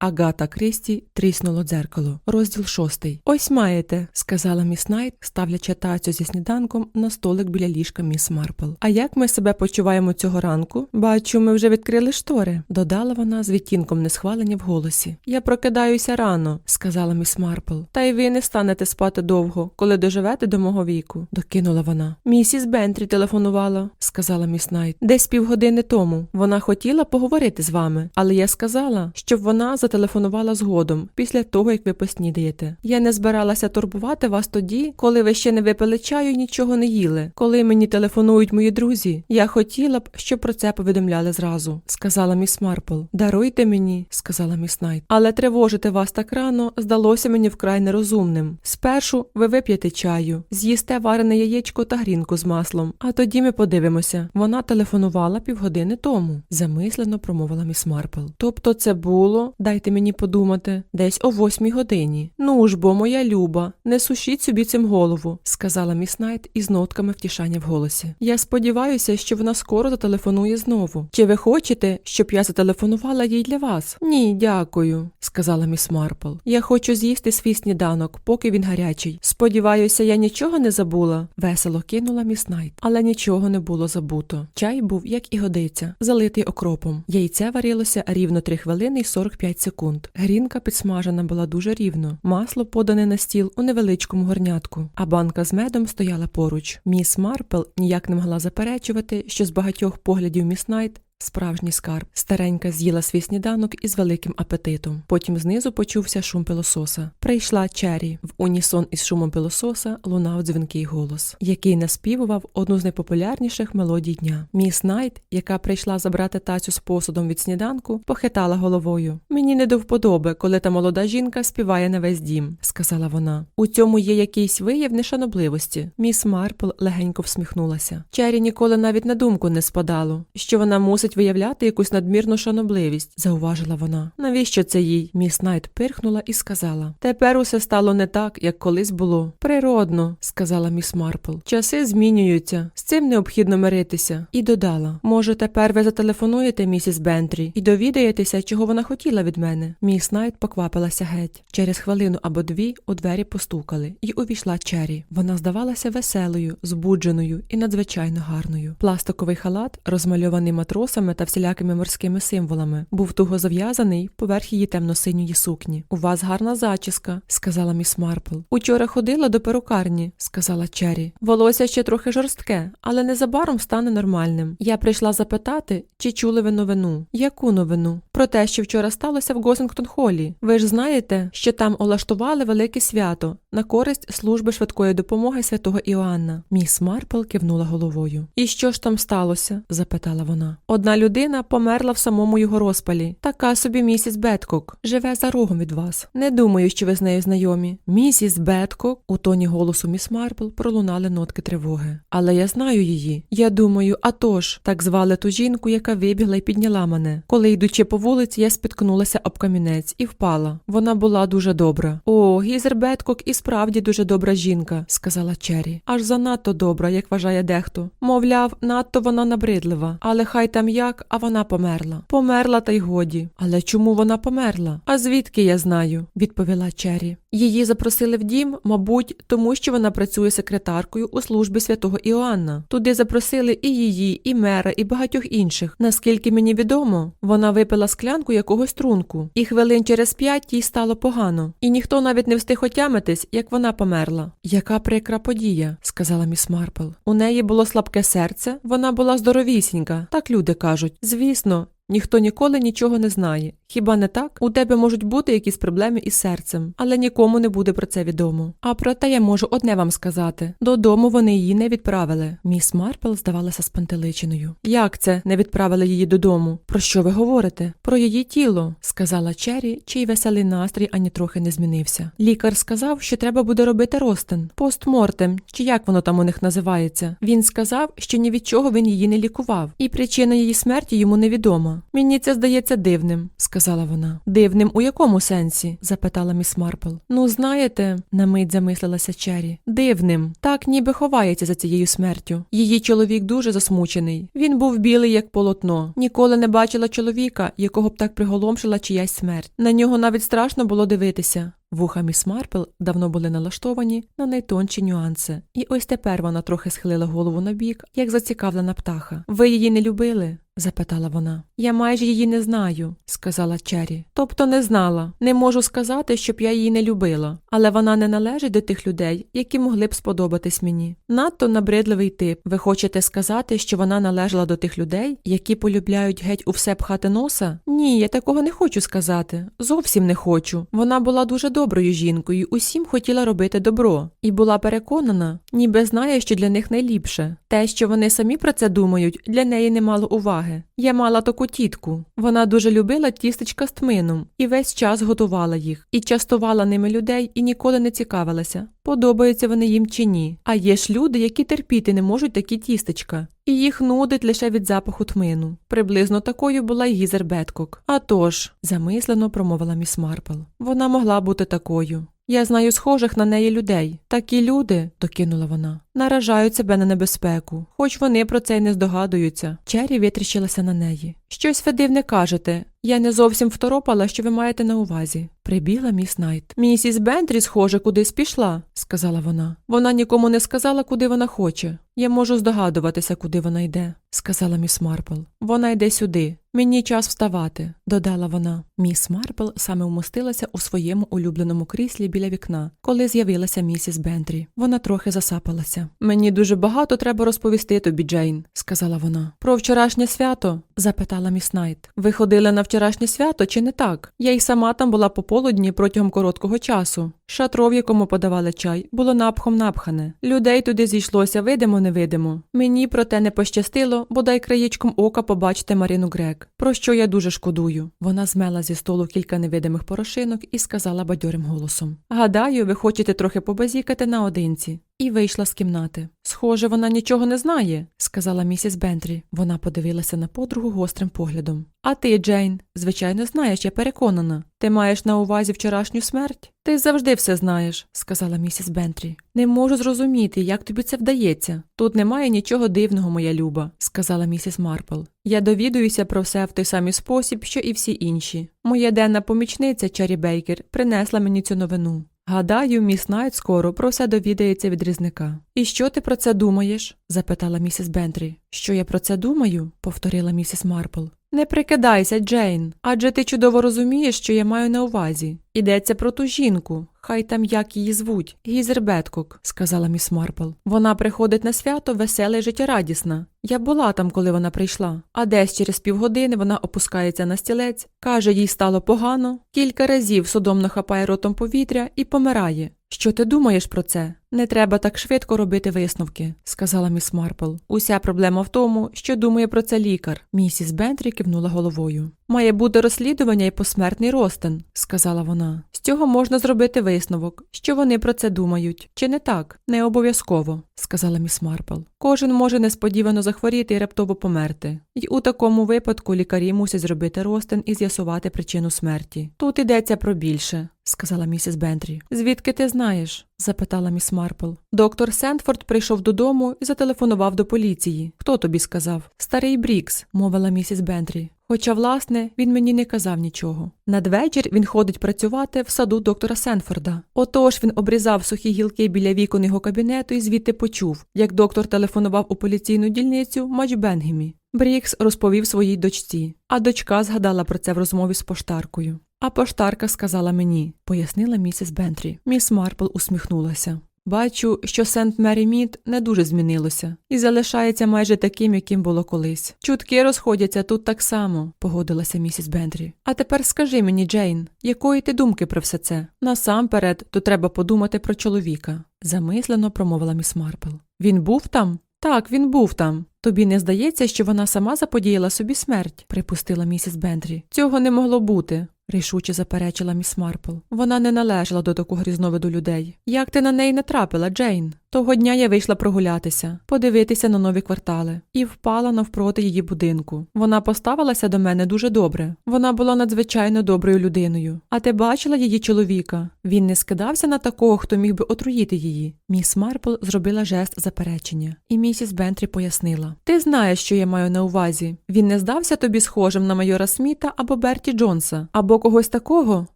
Агата Крісті тріснуло дзеркало. Розділ шостий. Ось маєте, сказала міс Найт, ставлячи тацю зі сніданком на столик біля ліжка міс Марпл. А як ми себе почуваємо цього ранку? Бачу, ми вже відкрили штори, додала вона з відтінком несхвалення в голосі. Я прокидаюся рано, сказала міс Марпл. Та й ви не станете спати довго, коли доживете до мого віку, докинула вона. Місіс Бентрі телефонувала, сказала міс Найт. Десь півгодини тому. Вона хотіла поговорити з вами, але я сказала, щоб вона зателефонувала згодом, після того як ви поснідаєте. Я не збиралася турбувати вас тоді, коли ви ще не випили чаю і нічого не їли. Коли мені телефонують мої друзі, я хотіла б, щоб про це повідомляли зразу, сказала міс Марпл. Даруйте мені, сказала міс Найт. Але тривожити вас так рано здалося мені вкрай нерозумним. Спершу ви вип'єте чаю, з'їсте варене яєчко та грінку з маслом, а тоді ми подивимося. Вона телефонувала півгодини тому, замислено промовила міс Марпл. Тобто це було, дайте мені подумати, десь о восьмій годині. Ну ж бо, моя люба, не сушіть собі цим голову, сказала міс Найт із нотками втішання в голосі. Я сподіваюся, що вона скоро зателефонує знову. Чи ви хочете, щоб я зателефонувала їй для вас? Ні, дякую, сказала міс Марпл. Я хочу з'їсти свій сніданок, поки він гарячий. Сподіваюся, я нічого не забула. Весело кинула міс Найт, але нічого не було забуто. Чай був, як і годиться, залитий окропом. Яйце варилося рівно 3 хвилини й 45 секунд. Грінка підсмажена була дуже рівно. Масло подане на стіл у невеличкому горнятку, а банка з медом стояла поруч. Міс Марпл ніяк не могла заперечувати, що з багатьох поглядів міс Найт Справжній скарб. Старенька з'їла свій сніданок із великим апетитом. Потім знизу почувся шум пилососа. Прийшла Чері. В унісон із шумом пилососа лунав дзвінкий голос, який наспівував одну з найпопулярніших мелодій дня. Міс Найт, яка прийшла забрати тацю з посудом від сніданку, похитала головою. Мені не до вподоби, коли та молода жінка співає на весь дім, сказала вона. У цьому є якийсь вияв нешанобливості. Міс Марпл легенько всміхнулася. Чері ніколи навіть на думку не спадало, що вона мусить виявляти якусь надмірну шанобливість, зауважила вона. Навіщо це їй? Міс Найт пирхнула і сказала: Тепер усе стало не так, як колись було. Природно, сказала міс Марпл. Часи змінюються, з цим необхідно миритися. І додала: Може, тепер ви зателефонуєте місіс Бентрі і довідаєтеся, чого вона хотіла від мене. Міс Найт поквапилася геть. Через хвилину або дві у двері постукали, і увійшла Чері. Вона здавалася веселою, збудженою і надзвичайно гарною. Пластиковий халат, розмальований матросами та всілякими морськими символами, був туго зав'язаний поверх її темно-синьої сукні. У вас гарна зачіска, сказала міс Марпл. Учора ходила до перукарні, сказала Чері. Волосся ще трохи жорстке, але незабаром стане нормальним. Я прийшла запитати, чи чули ви новину. Яку новину? Про те, що вчора сталося в Госингтон Холі. Ви ж знаєте, що там улаштували велике свято на користь служби швидкої допомоги святого Іоанна. Міс Марпл кивнула головою. І що ж там сталося? запитала вона. Одна людина померла в самому його розпалі. Така собі місіс Беткок. Живе за рогом від вас. Не думаю, що ви з нею знайомі. Місіс Беткок, у тоні голосу міс Марпл пролунали нотки тривоги. Але я знаю її. Я думаю, а тож, так звали ту жінку, яка вибігла і підняла мене. Коли йдучи по вулиці, я спіткнулася об камінець і впала. Вона була дуже добра. О, Гізер Беткок і справді дуже добра жінка, сказала Чері. Аж занадто добра, як вважає дехто. Мовляв, надто вона набридлива, але хай там як, а вона померла. Померла та й годі. Але чому вона померла? А звідки я знаю? відповіла Чері. Її запросили в дім, мабуть, тому що вона працює секретаркою у службі святого Іоанна. Туди запросили і її, і мера, і багатьох інших. Наскільки мені відомо, вона випила склянку якогось трунку, і хвилин через п'ять їй стало погано. І ніхто навіть не встиг отямитись, як вона померла. Яка прикра подія, сказала міс Марпл. У неї було слабке серце, вона була здоровісінька, так люди кажуть. Звісно, ніхто ніколи нічого не знає. Хіба не так? У тебе можуть бути якісь проблеми із серцем, але нікому не буде про це відомо. А проте я можу одне вам сказати: додому вони її не відправили. Міс Марпл здавалася спантеличеною. Як це не відправили її додому? Про що ви говорите? Про її тіло, сказала Чері, чий веселий настрій ані трохи не змінився. Лікар сказав, що треба буде робити ростин, постмортем, чи як воно там у них називається. Він сказав, що ні від чого він її не лікував, і причина її смерті йому невідома. Мені це здається дивним, сказала сказала вона. Дивним у якому сенсі? запитала міс Марпл. Ну, знаєте, на мить замислилася Чері. Дивним, так ніби ховається за цією смертю. Її чоловік дуже засмучений. Він був білий, як полотно. Ніколи не бачила чоловіка, якого б так приголомшила чиясь смерть. На нього навіть страшно було дивитися. Вуха міс Марпл давно були налаштовані на найтонші нюанси, і ось тепер вона трохи схилила голову на бік, як зацікавлена птаха. Ви її не любили? Запитала вона. Я майже її не знаю, сказала Чері. Тобто не знала. Не можу сказати, щоб я її не любила, але вона не належить до тих людей, які могли б сподобатись мені. Надто набридливий тип. Ви хочете сказати, що вона належала до тих людей, які полюбляють геть у все пхати носа? Ні, я такого не хочу сказати. Зовсім не хочу. Вона була дуже доброю жінкою, усім хотіла робити добро, і була переконана, ніби знає, що для них найліпше. Те, що вони самі про це думають, для неї не мало уваги. Я мала таку тітку. Вона дуже любила тістечка з тмином і весь час готувала їх, і частувала ними людей, і ніколи не цікавилася, подобаються вони їм чи ні. А є ж люди, які терпіти не можуть такі тістечка. І їх нудить лише від запаху тмину. Приблизно такою була й Гізер Беткок. А тож, замислено промовила міс Марпл. Вона могла бути такою. Я знаю схожих на неї людей. Такі люди, докинула вона, наражають себе на небезпеку, хоч вони про це й не здогадуються. Чері витріщилася на неї. Щось ви дивне кажете. Я не зовсім второпала, що ви маєте на увазі. Прибігла міс Найт. Місіс Бентрі, схоже, кудись пішла, сказала вона. Вона нікому не сказала, куди вона хоче. Я можу здогадуватися, куди вона йде, сказала міс Марпл. Вона йде сюди. Мені час вставати, додала вона. Міс Марпл саме вмостилася у своєму улюбленому кріслі біля вікна, коли з'явилася місіс Бентрі. Вона трохи засапалася. Мені дуже багато треба розповісти тобі, Джейн, сказала вона. Про вчорашнє свято? запитала міс Найт. Ви ходили на вчорашнє свято чи не так? Я й сама там була пополудні протягом короткого часу. Шатро, в якому подавали чай, було напхом напхане. Людей туди зійшлося видимо, невидимо. Мені проте не пощастило, бодай краєчком ока побачити Марину Грек, про що я дуже шкодую. Вона змела зі столу кілька невидимих порошинок і сказала бадьорим голосом: Гадаю, ви хочете трохи побазікати наодинці. І вийшла з кімнати. Схоже, вона нічого не знає, сказала місіс Бентрі. Вона подивилася на подругу гострим поглядом. А ти, Джейн, звичайно, знаєш, я переконана. Ти маєш на увазі вчорашню смерть? Ти завжди все знаєш, сказала місіс Бентрі. Не можу зрозуміти, як тобі це вдається. Тут немає нічого дивного, моя люба, сказала місіс Марпл. Я довідуюся про все в той самий спосіб, що і всі інші. Моя денна помічниця Чарі Бейкер принесла мені цю новину. Гадаю, міс Найт скоро про все довідається від різника. І що ти про це думаєш? запитала місіс Бентрі. Що я про це думаю? повторила місіс Марпл. Не прикидайся, Джейн, адже ти чудово розумієш, що я маю на увазі. Ідеться про ту жінку, хай там як її звуть, Гізер Беткок, сказала міс Марпл. Вона приходить на свято весела і життєрадісна. Я була там, коли вона прийшла, а десь через півгодини вона опускається на стілець, каже, їй стало погано, кілька разів судомно хапає ротом повітря і помирає. Що ти думаєш про це? Не треба так швидко робити висновки, сказала міс Марпл. Уся проблема в тому, що думає про це лікар. Місіс Бентрі кивнула головою. Має бути розслідування і посмертний розтин, сказала вона. З цього можна зробити висновок, що вони про це думають. Чи не так? Не обов'язково, сказала міс Марпл. Кожен може несподівано захворіти і раптово померти. І у такому випадку лікарі мусять зробити розтин і з'ясувати причину смерті. Тут йдеться про більше, сказала місіс Бентрі. Звідки ти знаєш? запитала міс Марпл. Доктор Сентфорд прийшов додому і зателефонував до поліції. Хто тобі сказав? Старий Брікс, мовила місіс Бентрі. Хоча, власне, він мені не казав нічого. Надвечір він ходить працювати в саду доктора Сенфорда. Отож він обрізав сухі гілки біля вікон його кабінету і звідти почув, як доктор телефонував у поліційну дільницю Мач Бенгемі. Брікс розповів своїй дочці, а дочка згадала про це в розмові з поштаркою. А поштарка сказала мені, пояснила місіс Бентрі. Міс Марпл усміхнулася. Бачу, що Сент Мері Мід не дуже змінилося і залишається майже таким, яким було колись. Чутки розходяться тут так само, погодилася місіс Бентрі. А тепер скажи мені, Джейн, якої ти думки про все це? Насамперед, то треба подумати про чоловіка, замислено промовила міс Марпл. Він був там? Так, він був там. Тобі не здається, що вона сама заподіяла собі смерть, припустила місіс Бентрі. Цього не могло бути. Рішуче заперечила міс Марпл. Вона не належала до такого різновиду людей. Як ти на неї натрапила, Джейн? Того дня я вийшла прогулятися, подивитися на нові квартали, і впала навпроти її будинку. Вона поставилася до мене дуже добре. Вона була надзвичайно доброю людиною. А ти бачила її чоловіка? Він не скидався на такого, хто міг би отруїти її. Міс Марпл зробила жест заперечення, і місіс Бентрі пояснила: Ти знаєш, що я маю на увазі. Він не здався тобі схожим на майора Сміта або Берті Джонса, або когось такого,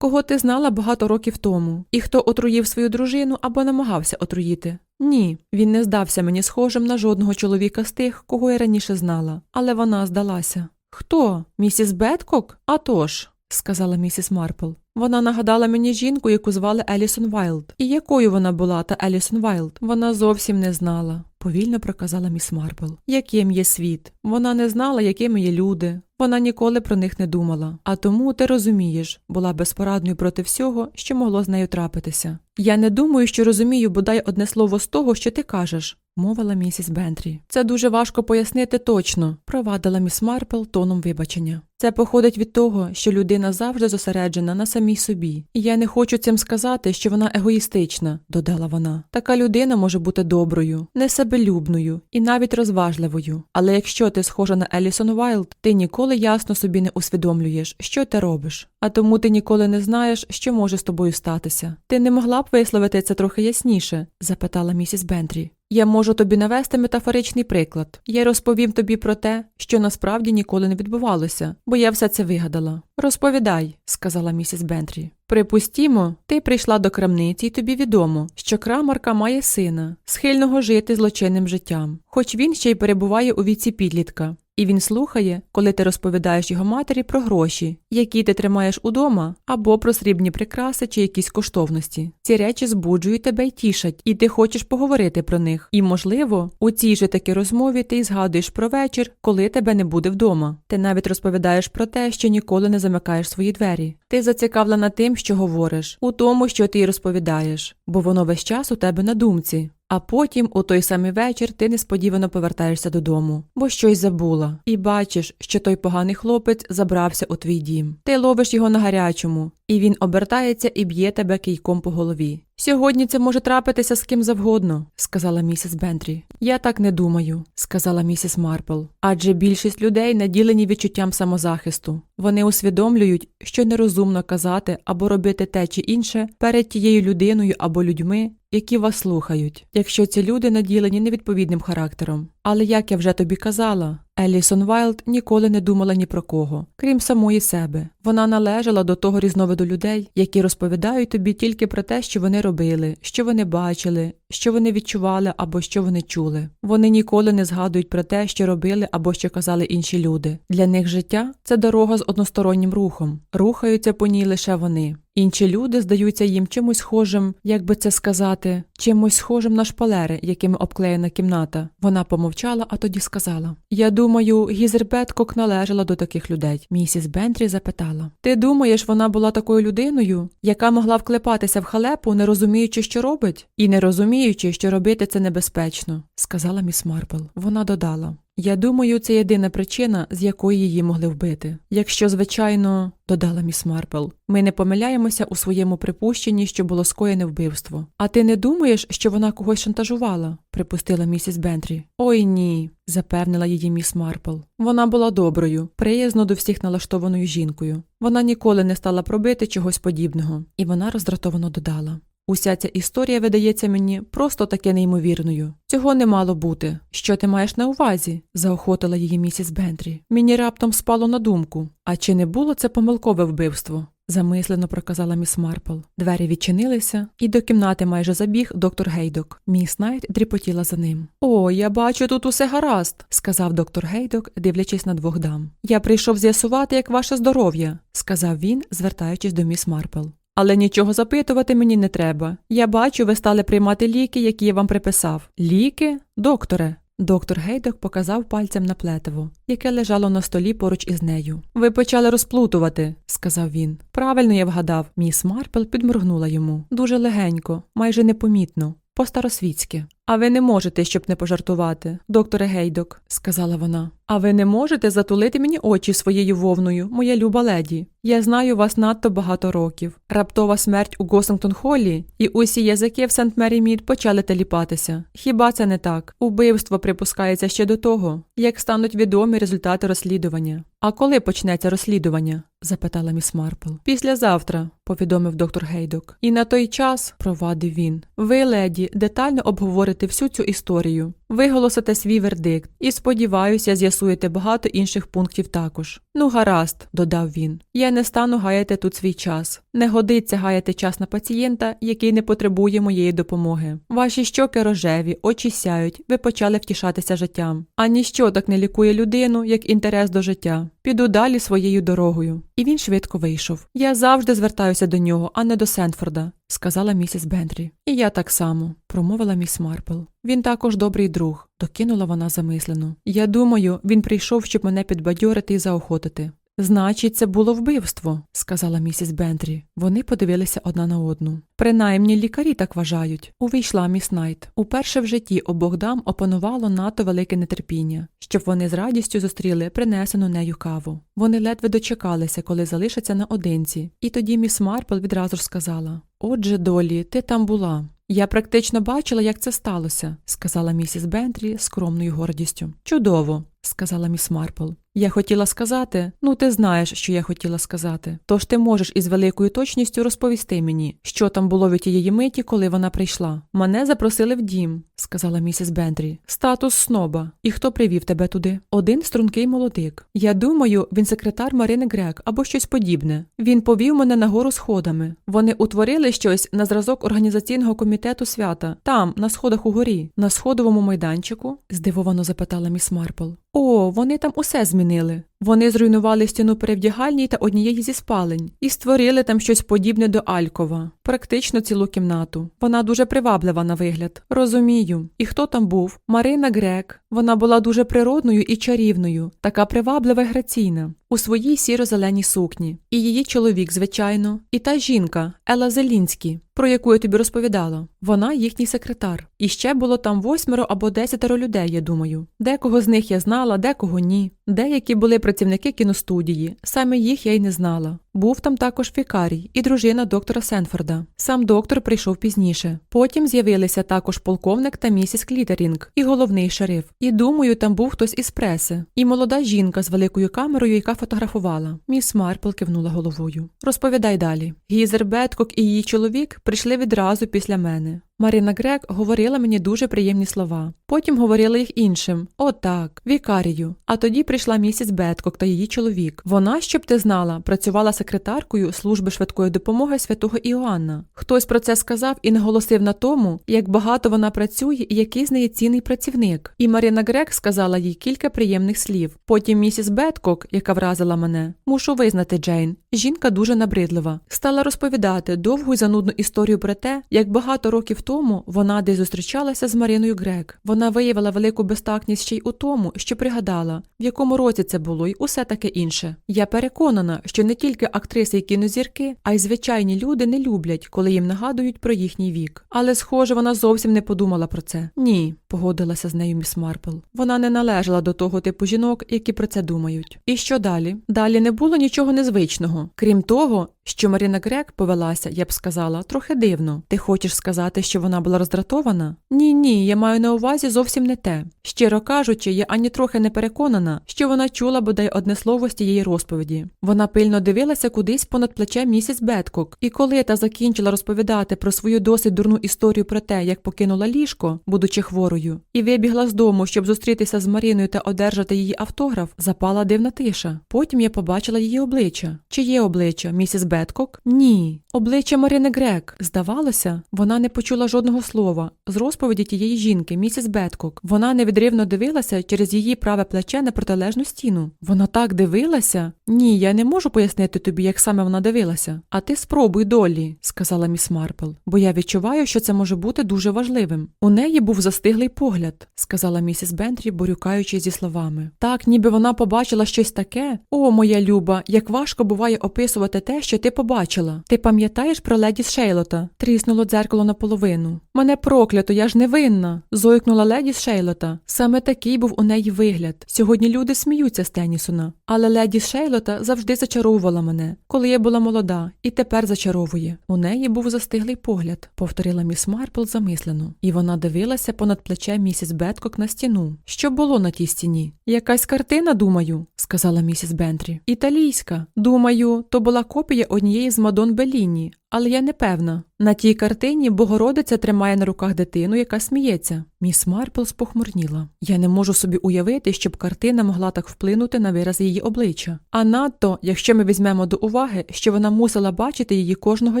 кого ти знала багато років тому, і хто отруїв свою дружину або намагався отруїти. Ні, він не здався мені схожим на жодного чоловіка з тих, кого я раніше знала, але вона здалася. Хто? Місіс Беткок? А тож, сказала місіс Марпл. Вона нагадала мені жінку, яку звали Елісон Вайлд. І якою вона була, та Елісон Вайлд? Вона зовсім не знала, повільно проказала міс Марпл. Яким є світ? Вона не знала, якими є люди. Вона ніколи про них не думала. А тому, ти розумієш, була безпорадною проти всього, що могло з нею трапитися. Я не думаю, що розумію бодай одне слово з того, що ти кажеш, мовила місіс Бентрі. Це дуже важко пояснити точно, провадила міс Марпл тоном вибачення. Це походить від того, що людина завжди зосереджена на самій собі. І я не хочу цим сказати, що вона егоїстична, додала вона. Така людина може бути доброю, несебелюбною і навіть розважливою. Але якщо ти схожа на Елісон Вайлд, ти ніколи ясно собі не усвідомлюєш, що ти робиш. А тому ти ніколи не знаєш, що може з тобою статися. Ти не могла б висловити це трохи ясніше? запитала місіс Бентрі. Я можу тобі навести метафоричний приклад. Я розповім тобі про те, що насправді ніколи не відбувалося, бо я все це вигадала. Розповідай, сказала місіс Бентрі. Припустімо, ти прийшла до крамниці, і тобі відомо, що крамарка має сина, схильного жити злочинним життям, хоч він ще й перебуває у віці підлітка. І він слухає, коли ти розповідаєш його матері про гроші, які ти тримаєш удома, або про срібні прикраси чи якісь коштовності. Ці речі збуджують тебе й тішать, і ти хочеш поговорити про них. І, можливо, у цій же таки розмові ти згадуєш про вечір, коли тебе не буде вдома. Ти навіть розповідаєш про те, що ніколи не замикаєш свої двері. Ти зацікавлена тим, що говориш, у тому, що ти й розповідаєш, бо воно весь час у тебе на думці. А потім, у той самий вечір, ти несподівано повертаєшся додому, бо щось забула, і бачиш, що той поганий хлопець забрався у твій дім. Ти ловиш його на гарячому, і він обертається і б'є тебе кийком по голові. Сьогодні це може трапитися з ким завгодно, сказала місіс Бентрі. Я так не думаю, сказала місіс Марпл. Адже більшість людей наділені відчуттям самозахисту. Вони усвідомлюють, що нерозумно казати або робити те чи інше перед тією людиною або людьми, які вас слухають, якщо ці люди наділені невідповідним характером. Але як я вже тобі казала, Елісон Вайлд ніколи не думала ні про кого, крім самої себе. Вона належала до того різновиду людей, які розповідають тобі тільки про те, що вони робили, що вони бачили, що вони відчували або що вони чули. Вони ніколи не згадують про те, що робили або що казали інші люди. Для них життя це дорога з одностороннім рухом, рухаються по ній лише вони. Інші люди здаються їм чимось схожим, як би це сказати, чимось схожим на шпалери, якими обклеєна кімната. Вона помовчала, а тоді сказала: Я думаю, Гізер Беткок належала до таких людей. Місіс Бентрі запитала: Ти думаєш, вона була такою людиною, яка могла вклепатися в халепу, не розуміючи, що робить, і не розуміючи, що робити це небезпечно, сказала міс Марпл. Вона додала. Я думаю, це єдина причина, з якої її могли вбити. Якщо, звичайно, додала міс Марпл, ми не помиляємося у своєму припущенні, що було скоєне вбивство. А ти не думаєш, що вона когось шантажувала? припустила місіс Бентрі. Ой ні, запевнила її міс Марпл. Вона була доброю, приязно до всіх налаштованою жінкою. Вона ніколи не стала пробити чогось подібного, і вона роздратовано додала. Уся ця історія видається мені просто таке неймовірною. Цього не мало бути. Що ти маєш на увазі? заохотила її місіс Бентрі. Мені раптом спало на думку. А чи не було це помилкове вбивство? замислено проказала міс Марпл. Двері відчинилися, і до кімнати майже забіг доктор Гейдок. Міс Найт дріпотіла за ним. О, я бачу, тут усе гаразд, сказав доктор Гейдок, дивлячись на двох дам. Я прийшов з'ясувати, як ваше здоров'я, сказав він, звертаючись до міс Марпл. Але нічого запитувати мені не треба. Я бачу, ви стали приймати ліки, які я вам приписав. Ліки? Докторе. Доктор Гейдок показав пальцем на плетиво, яке лежало на столі поруч із нею. Ви почали розплутувати, сказав він. Правильно я вгадав. Міс Марпл підморгнула йому дуже легенько, майже непомітно. По-старосвітськи. А ви не можете, щоб не пожартувати, докторе Гейдок, сказала вона. А ви не можете затулити мені очі своєю вовною, моя люба леді. Я знаю вас надто багато років. Раптова смерть у Госингтон Холлі, і усі язики в Сент Мері Мід почали теліпатися. Хіба це не так? Убивство припускається ще до того, як стануть відомі результати розслідування. А коли почнеться розслідування? запитала міс Марпл. Післязавтра, повідомив доктор Гейдок. І на той час, провадив він, ви, леді, детально обговорите всю цю історію. Виголосите свій вердикт і, сподіваюся, з'ясуєте багато інших пунктів також. Ну, гаразд, додав він. Я не стану гаяти тут свій час. Не годиться гаяти час на пацієнта, який не потребує моєї допомоги. Ваші щоки рожеві, очі сяють, ви почали втішатися життям. А ніщо так не лікує людину, як інтерес до життя. Піду далі своєю дорогою. І він швидко вийшов. Я завжди звертаюся до нього, а не до Сенфорда, сказала місіс Бендрі. І я так само, промовила міс Марпл. Він також добрий друг, докинула вона замислено. Я думаю, він прийшов, щоб мене підбадьорити і заохотити. Значить, це було вбивство, сказала місіс Бентрі. Вони подивилися одна на одну. Принаймні лікарі так вважають. Увійшла міс Найт. Уперше в житті обох дам опанувало надто велике нетерпіння, щоб вони з радістю зустріли принесену нею каву. Вони ледве дочекалися, коли залишаться наодинці, і тоді міс Марпл відразу ж сказала: Отже, долі, ти там була. Я практично бачила, як це сталося, сказала місіс Бентрі скромною гордістю. Чудово, сказала міс Марпл. Я хотіла сказати, ну ти знаєш, що я хотіла сказати. Тож ти можеш із великою точністю розповісти мені, що там було від тієї миті, коли вона прийшла. Мене запросили в дім, сказала місіс Бентрі. Статус сноба. І хто привів тебе туди? Один стрункий молодик. Я думаю, він секретар Марини Грек або щось подібне. Він повів мене нагору сходами. Вони утворили щось на зразок організаційного комітету свята, там, на сходах угорі, на сходовому майданчику? здивовано запитала міс Марпл. О, вони там усе змінили. Вони зруйнували стіну перевдягальні та однієї зі спалень і створили там щось подібне до Алькова, практично цілу кімнату. Вона дуже приваблива на вигляд. Розумію. І хто там був? Марина Грек. Вона була дуже природною і чарівною, така приваблива й граційна, у своїй сіро-зеленій сукні. І її чоловік, звичайно, і та жінка Ела Зелінські, про яку я тобі розповідала. Вона їхній секретар. І ще було там восьмеро або десятеро людей, я думаю. Декого з них я знала, декого ні. Деякі були працівники кіностудії, саме їх я й не знала. Був там також фікарій і дружина доктора Сенфорда. Сам доктор прийшов пізніше. Потім з'явилися також полковник та місіс Клітерінг і головний шериф. І думаю, там був хтось із преси, і молода жінка з великою камерою, яка фотографувала. Міс Марпл кивнула головою. Розповідай далі. Гізер Беткок і її чоловік прийшли відразу після мене. Марина Грек говорила мені дуже приємні слова. Потім говорила їх іншим. Отак, вікарію. А тоді прийшла місіс Беткок та її чоловік. Вона, щоб ти знала, працювала секретаркою служби швидкої допомоги святого Іоанна. Хтось про це сказав і наголосив на тому, як багато вона працює і який з неї цінний працівник. І Марина Грек сказала їй кілька приємних слів. Потім місіс Беткок, яка вразила мене, мушу визнати Джейн. Жінка дуже набридлива. Стала розповідати довгу й занудну історію про те, як багато років тому вона десь зустрічалася з Мариною Грек. Вона виявила велику безтакність ще й у тому, що пригадала, в якому році це було, й усе таке інше. Я переконана, що не тільки актриси і кінозірки, а й звичайні люди не люблять, коли їм нагадують про їхній вік. Але, схоже, вона зовсім не подумала про це. Ні, погодилася з нею міс Марпл. Вона не належала до того типу жінок, які про це думають. І що далі? Далі не було нічого незвичного, крім того, що Маріна Грек повелася, я б сказала, трохи дивно. Ти хочеш сказати, що вона була роздратована? Ні, ні, я маю на увазі зовсім не те. Щиро кажучи, я ані трохи не переконана, що вона чула бодай одне слово з тієї розповіді. Вона пильно дивилася кудись понад плече місіс Беткок, і коли та закінчила розповідати про свою досить дурну історію про те, як покинула ліжко, будучи хворою, і вибігла з дому, щоб зустрітися з Маріною та одержати її автограф, запала дивна тиша. Потім я побачила її обличчя. Чиє обличчя, місіс Беткок? Ні. Обличчя Марини Грек. Здавалося, вона не почула жодного слова з розповіді тієї жінки, місіс Беткок. Вона невідривно дивилася через її праве плече на протилежну стіну. Вона так дивилася? Ні, я не можу пояснити тобі, як саме вона дивилася. А ти спробуй долі, сказала міс Марпл, бо я відчуваю, що це може бути дуже важливим. У неї був застиглий погляд, сказала місіс Бентрі, борюкаючи зі словами. Так, ніби вона побачила щось таке. О, моя люба, як важко буває описувати те, що ти побачила. Ти пам'ятаєш про леді Шейлота? Тріснуло дзеркало наполовину. Мене проклято, я ж не винна. зойкнула леді Шейлота. Саме такий був у неї вигляд. Сьогодні люди сміються з Теннісона. Але леді Шейлота завжди зачаровувала мене, коли я була молода, і тепер зачаровує. У неї був застиглий погляд, повторила міс Марпл замислено. І вона дивилася понад плече місіс Беткок на стіну. Що було на тій стіні? Якась картина, думаю, сказала місіс Бентрі. Італійська. Думаю, то була копія однієї з Мадон Беліні, але я не певна. На тій картині Богородиця тримає на руках дитину, яка сміється. Міс Марпл спохмурніла. Я не можу собі уявити, щоб картина могла так вплинути на вираз її обличчя. А надто, якщо ми візьмемо до уваги, що вона мусила бачити її кожного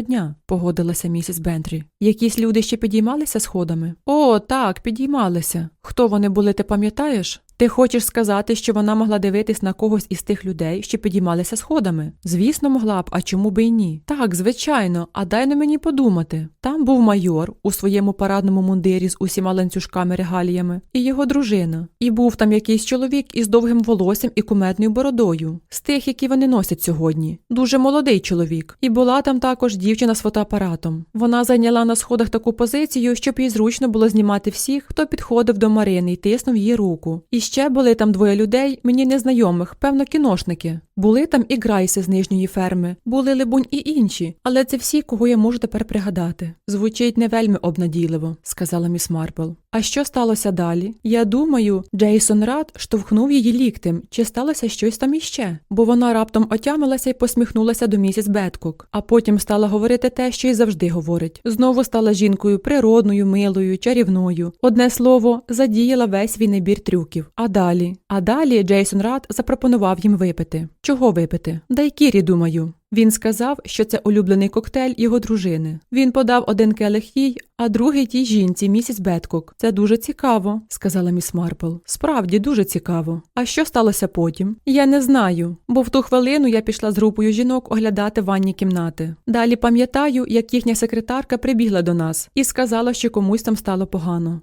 дня, погодилася місіс Бентрі. Якісь люди ще підіймалися сходами? О, так, підіймалися. Хто вони були, ти пам'ятаєш? Ти хочеш сказати, що вона могла дивитись на когось із тих людей, що підіймалися сходами? Звісно, могла б, а чому би й ні? Так, звичайно, а дай на мені подумати. Там був майор у своєму парадному мундирі з усіма ланцюжками регаліями, і його дружина. І був там якийсь чоловік із довгим волоссям і кумедною бородою, з тих, які вони носять сьогодні. Дуже молодий чоловік. І була там також дівчина з фотоапаратом. Вона зайняла на сходах таку позицію, щоб їй зручно було знімати всіх, хто підходив до Марини і тиснув її руку. І ще були там двоє людей, мені незнайомих, певно, кіношники. Були там і Грайси з нижньої ферми, були, либунь, і інші, але це всі, кого я можу тепер пригадати. Звучить не вельми обнадійливо, сказала міс Марпл. А що сталося далі? Я думаю, Джейсон Рад штовхнув її ліктем, чи сталося щось там іще, бо вона раптом отямилася і посміхнулася до місіс Беткок, а потім стала говорити те, що й завжди говорить. Знову стала жінкою природною, милою, чарівною. Одне слово, задіяла весь свій набір трюків. А далі? А далі Джейсон Рад запропонував їм випити. Чого випити? Дайкірі, думаю. Він сказав, що це улюблений коктейль його дружини. Він подав один келих їй, а другий тій жінці, місіс Беткок. Це дуже цікаво, сказала міс Марпл. Справді дуже цікаво. А що сталося потім? Я не знаю, бо в ту хвилину я пішла з групою жінок оглядати ванні кімнати. Далі пам'ятаю, як їхня секретарка прибігла до нас і сказала, що комусь там стало погано.